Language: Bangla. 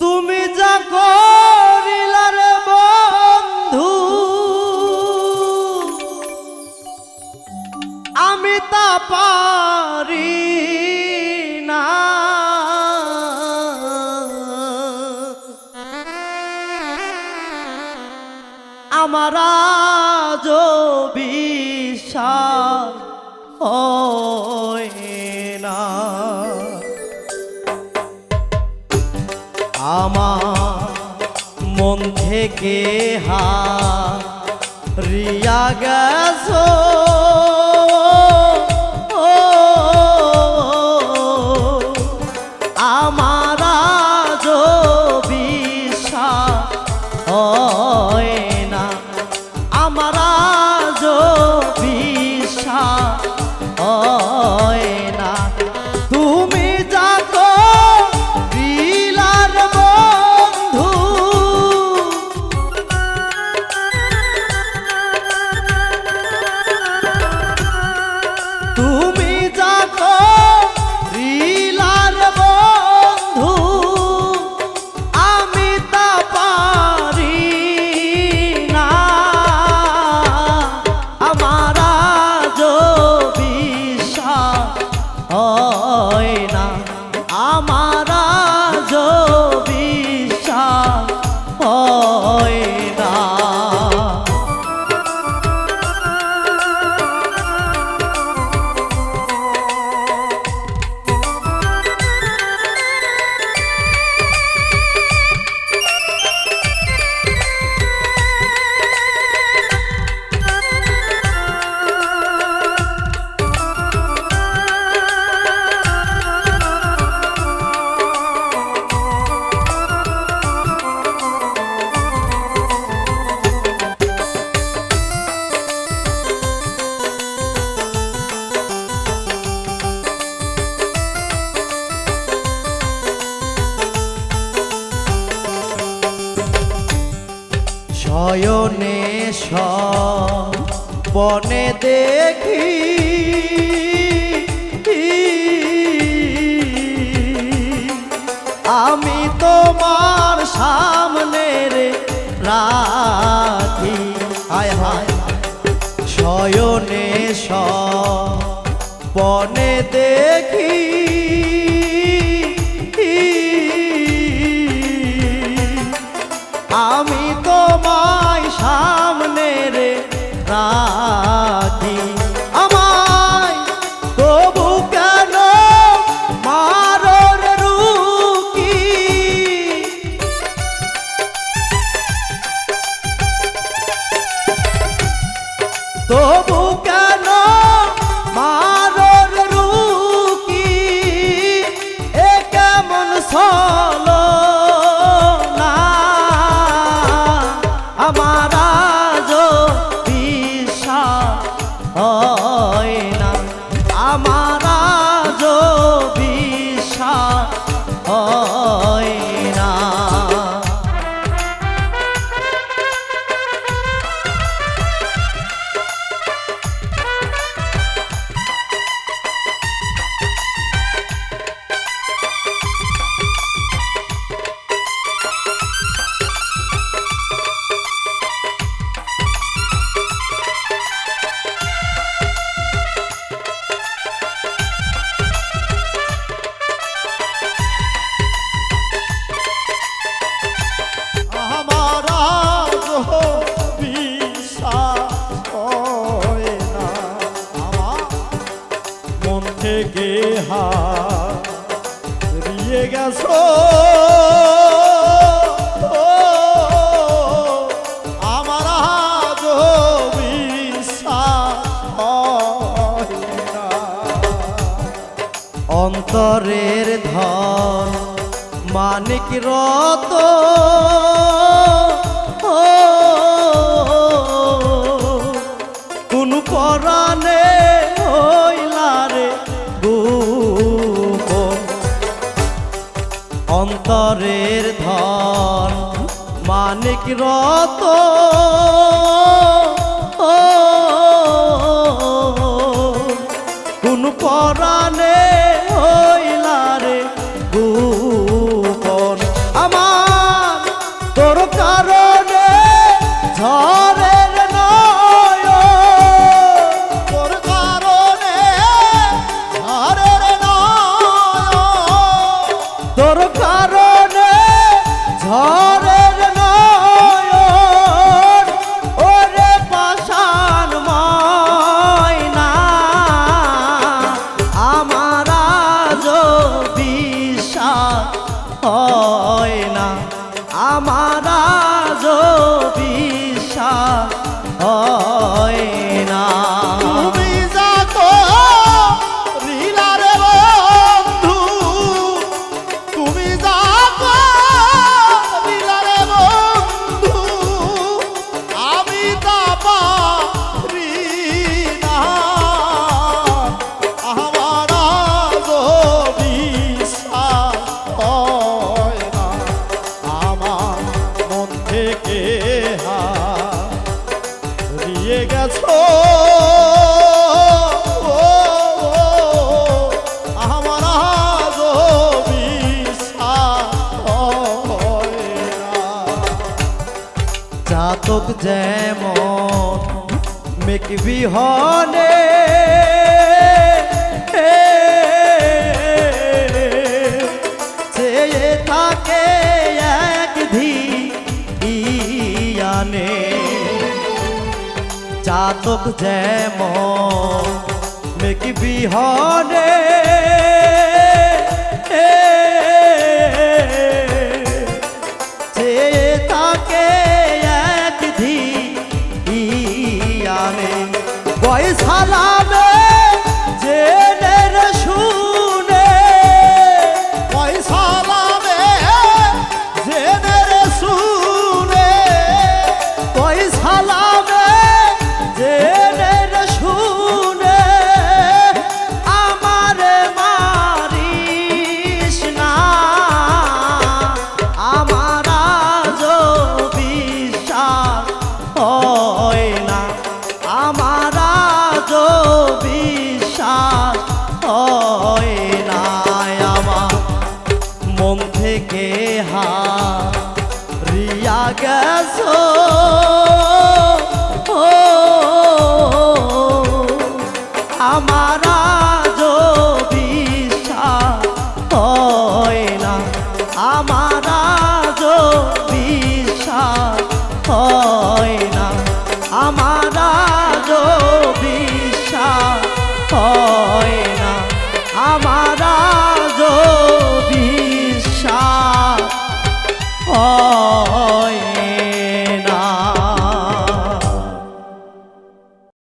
তুমি যা করিলার বন্ধু আমি তা পারি না। আমা মন থেকে হারিয়া গেছো আমা নয়নে বনে দেখি। আমি তোমার সামনে রে রাধি হায় হায়। সয়নে বনে দেখি। আমি অন্তরের ধন। মানিক রত। কোন পরাণে হইলারে অন্তরের ধন মানিক রত। দিয়ে গেছ। জাতক যেমন মেকবি হনে চাতক যেমন মেকি বিহরে তাকে এক ধি ইয়ানে বয়স হালাবে কে